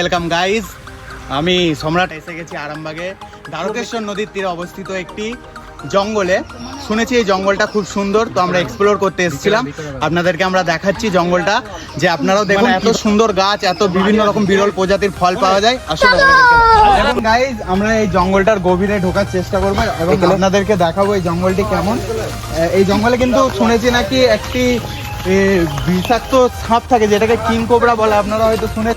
Welcome guys আমি সম্রাট এসে গেছি আরামবাগে। দ্বারকেশ্বর নদীর তীরে অবস্থিত একটি জঙ্গলে। শুনেছি এই জঙ্গলটা খুব সুন্দর তো আমরা এক্সপ্লোর করতে এসেছিলাম। আপনাদেরকে আমরা দেখাচ্ছি জঙ্গলটা যে আপনারাও দেখুন এত সুন্দর গাছ এত বিভিন্ন রকম বিরল প্রজাতির ফল পাওয়া যায়। আসলে গাইজ আমরা এই জঙ্গলটার গভীরে ঢোকার চেষ্টা করব এবং আপনাদেরকে দেখাবো এই জঙ্গলটি কেমন। এই জঙ্গলে কিন্তু শুনেছি নাকি একটি বিষাক্ত সাপ থাকে যেটাকে কিং কোবরা বলে। আপনারা হয়তো শুনে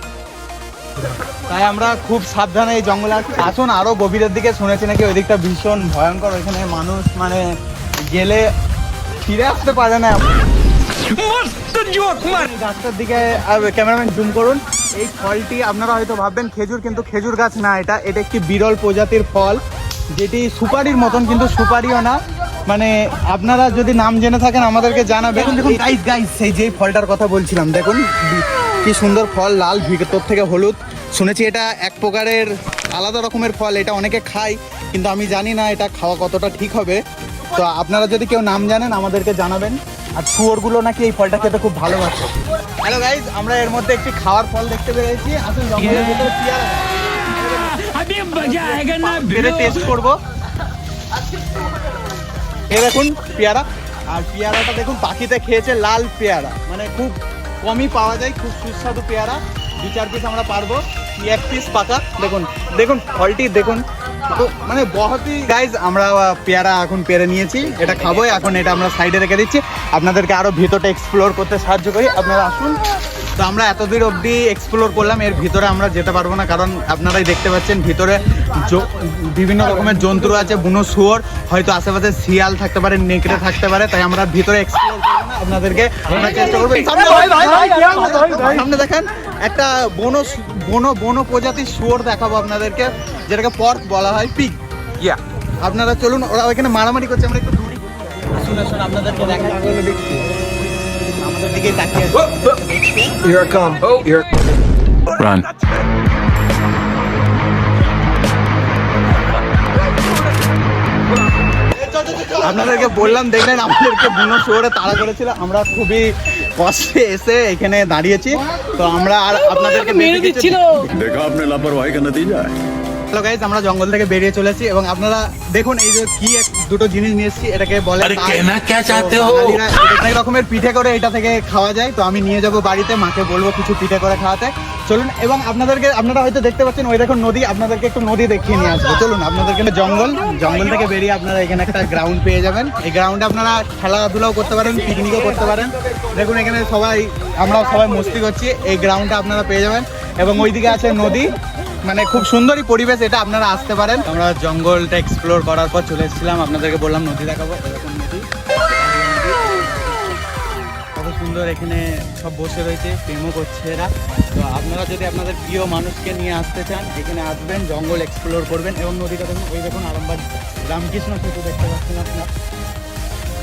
তাই আমরা খুব সাবধানে এই জঙ্গলে আসুন আরও গভীরের দিকে শুনেছি নাকি ওই দিকটা ভীষণ ভয়ঙ্কর ওইখানে মানুষ মানে গেলে ফিরে আসতে পারে না। গাছটার দিকে ক্যামেরাম্যান জুম করুন। এই ফলটি আপনারা হয়তো ভাববেন খেজুর কিন্তু খেজুর গাছ না এটা এটা একটি বিরল প্রজাতির ফল যেটি সুপারির মতন কিন্তু সুপারিও না। মানে আপনারা যদি নাম জেনে থাকেন আমাদেরকে জানাবেন। দেখুন গাইস গাইস সেই যে ফলটার কথা বলছিলাম দেখুন কি সুন্দর ফল লাল ভিতর থেকে হলুদ। শুনেছি এটা এক প্রকারের আলাদা রকমের ফল এটা অনেকে খায় কিন্তু আমি জানি না এটা খাওয়া কতটা ঠিক হবে। তো আপনারা যদি কেউ নাম জানেন আমাদেরকে জানাবেন। আর শুয়োরগুলো নাকি এই ফলটা খেতে খুব ভালোবাসে। হ্যালো গাইজ আমরা এর মধ্যে একটি খাওয়ার ফল দেখতে পেরেছি। ভিতরে টেস্ট করব। এ দেখুন পেয়ারা। আর পেয়ারাটা দেখুন পাখিতে খেয়েছে লাল পেয়ারা। মানে খুব কমই পাওয়া যায়, খুব সুস্বাদু পেয়ারা। দু চার পিস আমরা পারব। এক পিস পাকা? দেখুন দেখুন ফলটি দেখুন। তো মানে বহতই গাইজ আমরা পেয়ারা এখন পেরে নিয়েছি। এটা খাব, এখন এটা আমরা সাইডে রেখে দিচ্ছি। আপনাদেরকে আরও ভিতরটা এক্সপ্লোর করতে সাহায্য করি। আপনারা আসুন। তো আমরা এতদূর অবধি এক্সপ্লোর করলাম। এর ভিতরে আমরা যেতে পারব না কারণ আপনারাই দেখতে পাচ্ছেন ভিতরে বিভিন্ন রকমের জন্তু আছে বুনো শুয়োর হয়তো আশেপাশে শিয়াল থাকতে পারে নেকড়ে থাকতে পারে তাই আমরা ভিতরে এক্সপ্লোর করব না আপনাদেরকে আমরা চেষ্টা করব। সামনে দেখেন একটা বনো বনো বনো প্রজাতির শুয়োর দেখাবো আপনাদেরকে যেটাকে পর্ক বলা হয় পিগ ইয়া আপনারা চলুন ওরা ওইখানে মারামারি করছে আমরা একটু দূরে শুনে শুনে আপনাদেরকে দেখা আমাদের দিকে তাকিয়ে আছে। Here I come. Oh. Here. Run. আপনাদেরকে বললাম দেখলেন আমাদেরকে বুনো শহরে তাড়া করেছিল আমরা খুবই কষ্টে এসে এখানে দাঁড়িয়েছি তো আমরা আর আপনাদেরকে মেরে দিচ্ছিল দেখো আপনি লাপরওয়াহি দিয়ে যায় হ্যালো গাইজ আমরা জঙ্গল থেকে বেরিয়ে চলেছি এবং আপনারা দেখুন এই যে কি এক দুটো জিনিস নিয়ে এসেছি এটাকে বলে আরে কেনা ক্যা তো হো? অনেক রকমের পিঠে করে এটা থেকে খাওয়া যায় তো আমি নিয়ে যাব বাড়িতে মাকে বলব কিছু পিঠে করে খাওয়াতে। চলুন এবং আপনাদেরকে আপনারা হয়তো দেখতে পাচ্ছেন ওই দেখুন নদী আপনাদেরকে একটু নদী দেখিয়ে নিয়ে আসব। চলুন আপনাদেরকে জঙ্গল জঙ্গল থেকে বেরিয়ে আপনারা এখানে একটা গ্রাউন্ড পেয়ে যাবেন। এই গ্রাউন্ডে আপনারা খেলাধুলাও করতে পারেন পিকনিকও করতে পারেন। দেখুন এখানে সবাই আমরা সবাই মস্তি করছি। এই গ্রাউন্ডটা আপনারা পেয়ে যাবেন। এবং ওইদিকে আছে নদী। মানে খুব সুন্দরই পরিবেশ এটা আপনারা আসতে পারেন। আমরা জঙ্গলটা এক্সপ্লোর করার পর চলে এসেছিলাম, আপনাদেরকে বললাম নদী দেখাবো, এরকম নদী। কত সুন্দর এখানে সব বসে রয়েছে, প্রেমও করছে এরা। তো আপনারা যদি আপনাদের প্রিয় মানুষকে নিয়ে আসতে চান, এখানে আসবেন, জঙ্গল এক্সপ্লোর করবেন, এবং নদীটা দেখুন ওই দেখুন আরামবাগ, রামকৃষ্ণ সেতু দেখতে পাচ্ছেন আপনার।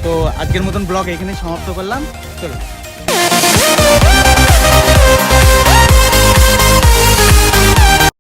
তো আজকের মতন ব্লগ এখানে সমাপ্ত করলাম, চলুন।